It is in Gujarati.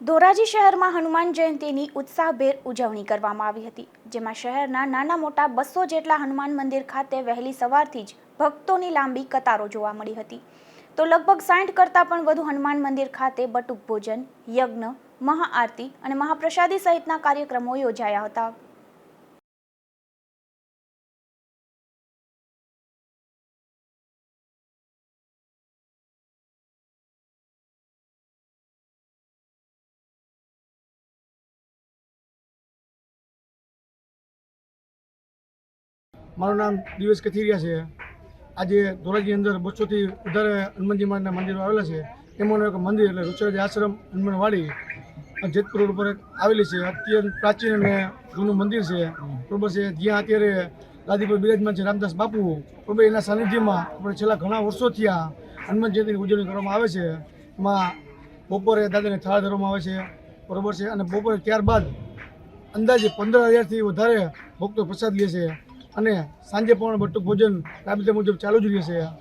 ધોરાજી શહેરમાં હનુમાન જયંતીની ઉત્સાહભેર ઉજવણી કરવામાં આવી હતી, જેમાં શહેરના નાના મોટા બસો જેટલા હનુમાન મંદિર ખાતે વહેલી સવારથી જ ભક્તોની લાંબી કતારો જોવા મળી હતી. તો લગભગ સાઠ કરતાં પણ વધુ હનુમાન મંદિર ખાતે બટુક ભોજન, યજ્ઞ, મહાઆરતી અને મહાપ્રસાદી સહિતના કાર્યક્રમો યોજાયા હતા. મારું નામ દિવેશ કથિરિયા છે. આજે ધોરાજી અંદર બસોથી વધારે હનુમાનજી મહારાજના મંદિરો આવેલા છે. એમાંનું એક મંદિર એટલે રુચરાજ આશ્રમ હનુમાનવાડી. જેતપુર રોડ ઉપર આવેલી છે. અત્યંત પ્રાચીન અને જૂનું મંદિર છે. બરોબર છે. જ્યાં અત્યારે ગાદી બિરાજમાન છે રામદાસ બાપુ. બરોબર, એના સાનિધ્યમાં આપણે છેલ્લા ઘણા વર્ષોથી આ હનુમાન જયંતિની ઉજવણી કરવામાં આવે છે. એમાં બપોરે દાદાને થાળ ધરવામાં આવે છે. બરોબર છે. અને બપોરે ત્યારબાદ અંદાજે પંદર હજારથી વધારે ભક્તો પ્રસાદ લે છે. અને સાંજે પણ બટુક ભોજન રાબેતા મુજબ ચાલુ જ રહેશે.